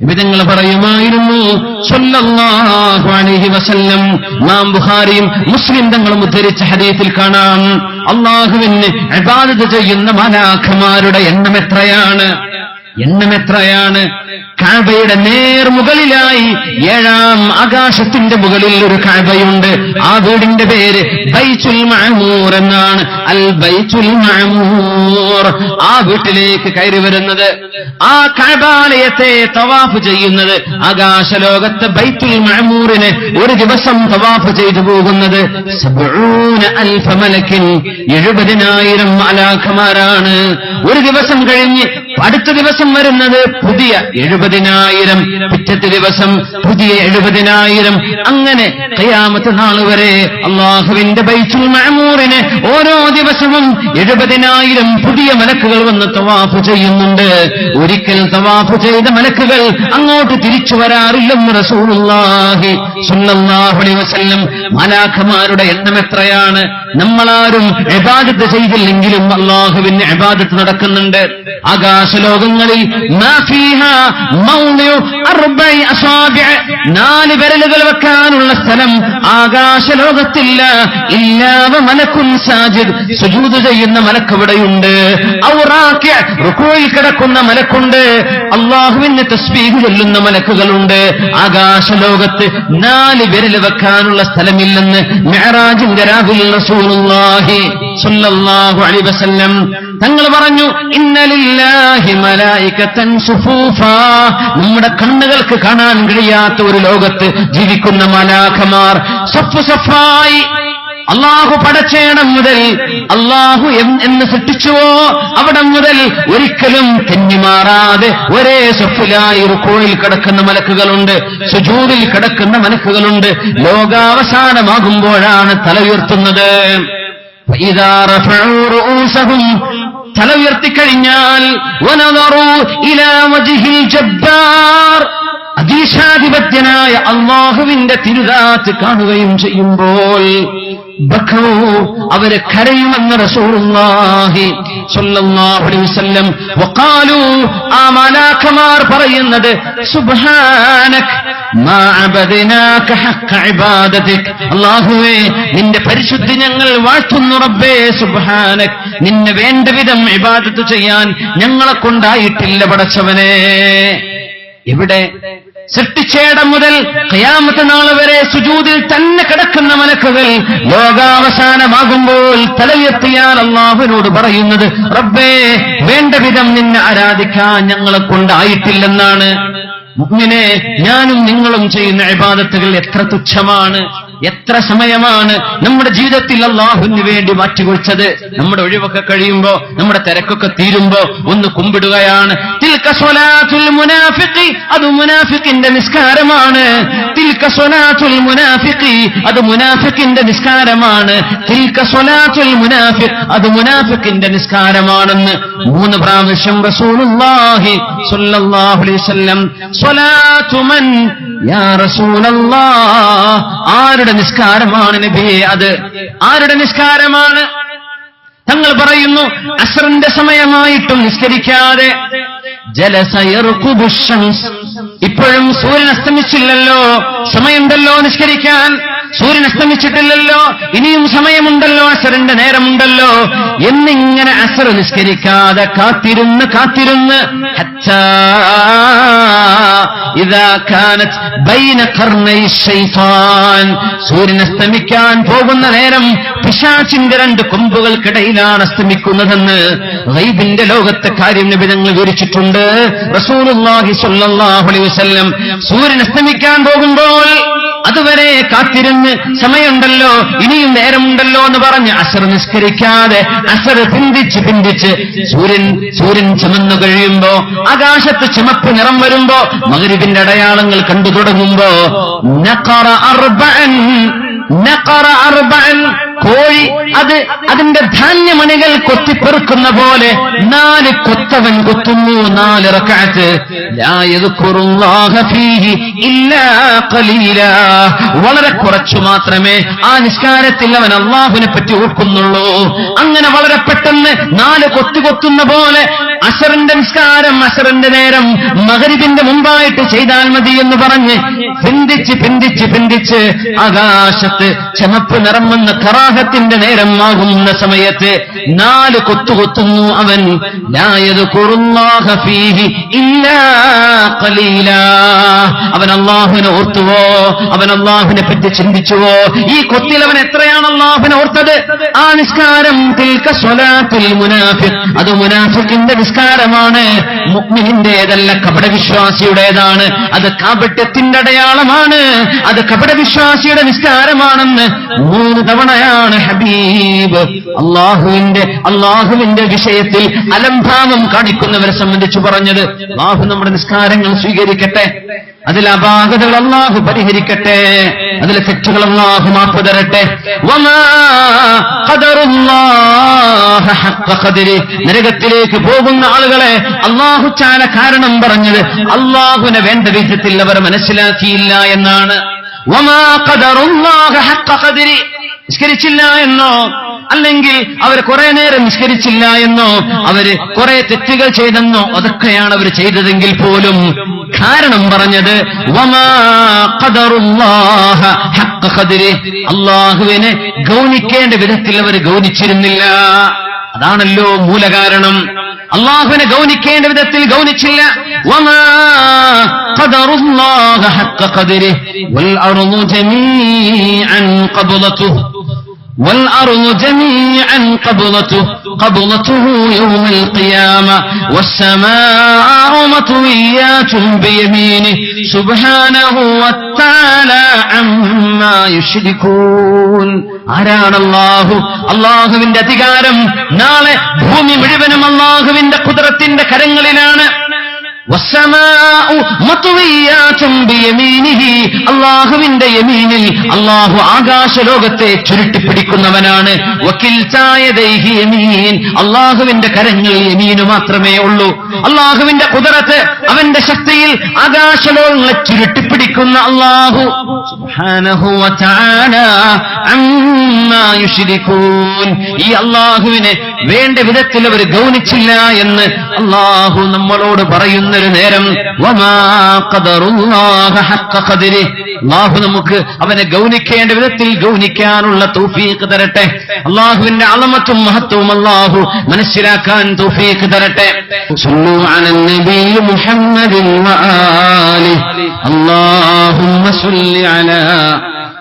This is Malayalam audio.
വിധങ്ങൾ പറയുമായിരുന്നു. അലൈഹി വസല്ലം. നാം ബുഹാരിയും മുസ്ലിം തങ്ങളും ഉദ്ധരിച്ച ഹദീസിൽ കാണാം. അള്ളാഹുവിന് അബാധിത ചെയ്യുന്ന മലാഖമാരുടെ എണ്ണം എത്രയാണ്? എണ്ണം എത്രയാണ്? കാബയുടെ നേർമുകളിലായി ഏഴാം ആകാശത്തിന്റെ മുകളിൽ ഒരു കാബയുണ്ട്. ആ വീടിന്റെ പേര് ബൈച്ചുൽ മഅമൂർ എന്നാണ്. അൽ ബൈച്ചുൽ മഅമൂർ. ആ വീട്ടിലേക്ക് കയറി വരുന്നത് ആ കാബാലയത്തെ തവാഫ് ചെയ്യുന്നത്. ആകാശലോകത്ത് ബൈത്തുൽ മഅമൂറിന് ഒരു ദിവസം തവാഫ് ചെയ്തു പോകുന്നത്. സബ്ഊന അൽഫ മലക്കിൻ. എഴുപതിനായിരം അലാഖമാരാണ്. ഒരു ദിവസം കഴിഞ്ഞ് അടുത്ത ദിവസം വരുന്നത് പുതിയ എഴുപതിനായിരം. പിറ്റത്തെ ദിവസം പുതിയ എഴുപതിനായിരം. അങ്ങനെ കയ്യാമത്തെ നാൾ വരെ അള്ളാഹുവിന്റെ ബൈച്ചുൽ മഴമൂറിന് ഓരോ ദിവസവും എഴുപതിനായിരം പുതിയ മലക്കുകൾ വന്ന് തവാഫ് ചെയ്യുന്നുണ്ട്. ഒരിക്കൽ തവാഫ് ചെയ്ത മലക്കുകൾ അങ്ങോട്ട് തിരിച്ചു വരാറില്ലെന്ന് റസൂലുള്ളാഹി സ്വല്ലല്ലാഹു അലൈഹി വസല്ലം മലാഖമാരുടെ എണ്ണം എത്രയാണ്? നമ്മളാരും എബാദത്ത് ചെയ്തില്ലെങ്കിലും അള്ളാഹുവിന് എബാദത്ത് നടക്കുന്നുണ്ട്. ആകാശലോകങ്ങളിൽ നാല് വിരലുകൾ വെക്കാനുള്ള സ്ഥലം ആകാശലോകത്തില്ല. ഇല്ലാവ മലക്കുൻ സാജിദ്. സുജൂത് ചെയ്യുന്ന മലക്കവിടെയുണ്ട് ഔറാക്യ റുക്കോയിൽ കിടക്കുന്ന മലക്കുണ്ട്. അള്ളാഹുവിന് തസ്ബീഹ് ചൊല്ലുന്ന മലക്കുകളുണ്ട്. ആകാശലോകത്ത് നാല് വിരൽ വെക്കാനുള്ള സ്ഥലമില്ലെന്ന് മെഹറാജിന്റെ രാഹുൽ റസൂലുള്ളാഹി സല്ലല്ലാഹു അലൈഹി വസല്ലം. തങ്ങൾ പറഞ്ഞു നമ്മുടെ കണ്ണുകൾക്ക് കാണാൻ കഴിയാത്ത ഒരു ലോകത്ത് ജീവിക്കുന്ന മലാഖമാർ സഫായി. അള്ളാഹു പടച്ചേണം മുതൽ അള്ളാഹു എന്ന് സൃഷ്ടിച്ചുവോ അവിടെ മുതൽ ഒരിക്കലും തെന്നിമാറാതെ ഒരേ സ്വപ്പിലായി റുക്കോണിൽ കിടക്കുന്ന മലക്കുകളുണ്ട് സുജൂറിൽ കിടക്കുന്ന മലക്കുകളുണ്ട്. ലോകാവസാനമാകുമ്പോഴാണ് തല ഉയർത്തുന്നത് തല ഉയർത്തിക്കഴിഞ്ഞാൽ ഏകാധിപത്യനായ അള്ളാഹുവിന്റെ തിരുതാത്ത് കാണുകയും ചെയ്യുമ്പോൾ അവരെ കരയുമെന്ന് റസൂറുല്ലാഹിം പറയുന്നത് അള്ളാഹുവേ നിന്റെ പരിശുദ്ധി ഞങ്ങൾ വാഴ്ത്തുന്നു റബ്ബേ സുബാനക് നിന്നെ വേണ്ട വിധം ഇബാദത്ത് ചെയ്യാൻ ഞങ്ങളെ കൊണ്ടായിട്ടില്ല പടച്ചവനെ. എവിടെ? സൃഷ്ടിച്ചേടം മുതൽ കയാമത്തെ നാൾ വരെ സുജൂതിൽ തന്നെ കിടക്കുന്ന മലക്കുകൾ ലോകാവസാനമാകുമ്പോൾ തലയുയർത്തിയാൽ അള്ളാഹുവിനോട് പറയുന്നത് റബ്ബേ വേണ്ട വിധം നിന്നെ ആരാധിക്കാൻ ഞങ്ങളെ കൊണ്ടായിട്ടില്ലെന്നാണ്. മുഗ്മിനെ ഞാനും നിങ്ങളും ചെയ്യുന്ന ഇബാദത്തുകൾ എത്ര തുച്ഛമാണ്. എത്ര സമയമാണ് നമ്മുടെ ജീവിതത്തിൽ അള്ളാഹുവിന് വേണ്ടി മാറ്റിവെച്ചത് നമ്മുടെ ഒഴിവൊക്കെ കഴിയുമ്പോ നമ്മുടെ തിരക്കൊക്കെ തീരുമ്പോ ഒന്ന് കുമ്പിടുകയാണ്. അത് മുനാഫിക്കിന്റെ നിസ്കാരമാണ്. അത് മുനാഫിക്കിന്റെ നിസ്കാരമാണ്. അത് മുനാഫിക്കിന്റെ നിസ്കാരമാണെന്ന് മൂന്ന് പ്രാവശ്യം റസൂലുള്ളാഹി ആരുടെ നിസ്കാരമാണ് നബിയെ അത് ആരുടെ നിസ്കാരമാണ്? തങ്ങൾ പറയുന്നു അസറിന്റെ സമയമായിട്ടും നിസ്കരിക്കാതെ ഇപ്പോഴും സൂര്യൻ അസ്തമിച്ചില്ലല്ലോ സമയമുണ്ടല്ലോ നിസ്കരിക്കാൻ. സൂര്യൻ അസ്തമിച്ചിട്ടില്ലല്ലോ ഇനിയും സമയമുണ്ടല്ലോ അസറിന്റെ നേരമുണ്ടല്ലോ. എന്നിങ്ങനെ അസർ നിസ്കരിക്കാതെ കാത്തിരുന്ന് കാത്തിരുന്ന് ഹത്താ സൂര്യൻ അസ്തമിക്കാൻ പോകുന്ന നേരം പിശാചിന്റെ രണ്ട് കൊമ്പുകൾക്കിടയിലാണ് അസ്തമിക്കുന്നതെന്ന് റൈബിന്റെ ലോകത്തെ കാര്യം നിബിധങ്ങൾ വിവരിച്ചിട്ടുണ്ട്. അലൈഹി വസല്ലം സൂര്യൻ അസ്തമിക്കാൻ പോകുമ്പോൾ അതുവരെ കാത്തിരുന്ന് സമയമുണ്ടല്ലോ ഇനിയും നേരമുണ്ടല്ലോ എന്ന് പറഞ്ഞ് അസർ നിസ്കരിക്കാതെ അസർ പിന്തിച്ച് പിന്തിച്ച് സൂര്യൻ സൂര്യൻ ചുമന്നു കഴിയുമ്പോ ആകാശത്ത് ചുമപ്പ് നിറം വരുമ്പോ മകരിവിന്റെ അടയാളങ്ങൾ കണ്ടു തുടങ്ങുമ്പോ നഖറ അർബഅൻ നഖറ അർബഅൻ കോഴി അത് അതിന്റെ ധാന്യമണികൾ കൊത്തിപ്പെറുക്കുന്ന പോലെ നാല് കൊത്തവൻ കൊത്തുന്നു നാല് ഖലീലാ. വളരെ കുറച്ചു മാത്രമേ ആ നിസ്കാരത്തിൽ അവൻ അള്ളാഹുവിനെ പറ്റി ഓർക്കുന്നുള്ളൂ. അങ്ങനെ വളരെ പെട്ടെന്ന് നാല് കൊത്തി കൊത്തുന്ന പോലെ അസറിന്റെ നിസ്കാരം അസറിന്റെ നേരം മകരിബിന്റെ മുമ്പായിട്ട് ചെയ്താൽ മതി എന്ന് പറഞ്ഞ് പിന്തിച്ച് പിന്തിച്ച് പിന്തിച്ച് ആകാശത്ത് ചമപ്പ് നിറം കറാഹത്തിന്റെ നേരം ആകുന്ന സമയത്ത് നാല് കൊത്തുകൊത്തുന്നു അവൻ ലായത് കുറുല്ലാഹ ഫീഹി ഇല്ലാ ഖലീലാ. അവൻ അള്ളാഹുവിനെ ഓർത്തുവോ? അവൻ അള്ളാഹുവിനെ പറ്റി ചിന്തിച്ചുവോ? ഈ കൊത്തിൽ അവൻ എത്രയാണ് അള്ളാഹുവിനെ ഓർത്തത്? ആ നിസ്കാരം അത് മുനാഫിക്കിന്റെ നിസ്കാരമാണ്. മുഗ്മിനിന്റേതല്ല കപടവിശ്വാസിയുടേതാണ്. അത് കാപട്യത്തിന്റെ അടയാളമാണ്. അത് കപടവിശ്വാസിയുടെ നിസ്കാരമാണെന്ന് മൂന്ന് തവണയാണ് ഹബീബ് അള്ളാഹുവിന്റെ അള്ളാഹുവിന്റെ വിഷയത്തിൽ അലംഭാവം കാണിക്കുന്നവരെ സംബന്ധിച്ച് പറഞ്ഞത്. അള്ളാഹു നമ്മുടെ നിസ്കാരങ്ങൾ സ്വീകരിക്കട്ടെ. അതിൽ അപാകതകൾ അള്ളാഹു പരിഹരിക്കട്ടെ. അതിലെ തെറ്റുകൾ അള്ളാഹു മാപ്പ് തരട്ടെ. നരകത്തിലേക്ക് പോകുന്ന ആളുകളെ അള്ളാഹു ചാല കാരണം പറഞ്ഞത് അള്ളാഹുവിനെ വേണ്ട വിധത്തിൽ അവർ മനസ്സിലാക്കിയില്ല എന്നാണ്. നിസ്കരിച്ചില്ല എന്നോ? അല്ലെങ്കിൽ അവർ കുറെ നേരം നിസ്കരിച്ചില്ല എന്നോ? അവർ കുറെ തെറ്റുകൾ ചെയ്തെന്നോ? അതൊക്കെയാണ് അവർ ചെയ്തതെങ്കിൽ പോലും കാരണം പറഞ്ഞത്. അള്ളാഹുവിനെ ഗൗനിക്കേണ്ട വിധത്തിൽ അവർ ഗൗനിച്ചിരുന്നില്ല. അതാണല്ലോ മൂലകാരണം. അള്ളാഹുവിനെ ഗൗനിക്കേണ്ട വിധത്തിൽ ഗൗനിച്ചില്ല. والأرض جميعا قبضته قبضته يوم القيامة والسماء مطويات بيمينه سبحانه وتعالى عما يشركون ആരാണ് അള്ളാഹു അള്ളാഹുവിന്റെ അധികാരം നാളെ ഭൂമി മുഴുവനും അള്ളാഹുവിന്റെ കുതിരത്തിന്റെ കരങ്ങളിലാണ് വസ്സമാഉ മത്വിയാത്തും ബിയമീനിഹി. അള്ളാഹുവിന്റെ യമീനിൽ അള്ളാഹു ആകാശ ആകാശലോകത്തെ ചുരുട്ടിപ്പിടിക്കുന്നവനാണ്. ദൈഹി യമീൻ. അള്ളാഹുവിന്റെ കരങ്ങൾ യമീന് മാത്രമേ ഉള്ളൂ. അള്ളാഹുവിന്റെ കുതിരത്ത് അവന്റെ ശക്തിയിൽ ആകാശലോകങ്ങളെ ചുരുട്ടിപ്പിടിക്കുന്ന അള്ളാഹു. ഈ അള്ളാഹുവിനെ വേണ്ട വിധത്തിൽ അവർ ഗൗനിച്ചില്ല എന്ന് അള്ളാഹു നമ്മളോട് പറയുന്നൊരു നേരം അള്ളാഹു നമുക്ക് അവനെ ഗൗനിക്കേണ്ട വിധത്തിൽ ഗൗനിക്കാനുള്ള തൗഫീഖ് തരട്ടെ. അള്ളാഹുവിന്റെ അളമത്തും മഹത്വവും അള്ളാഹു മനസ്സിലാക്കാൻ തൗഫീഖ് തരട്ടെ. മുഹമ്മദിൻ അലാ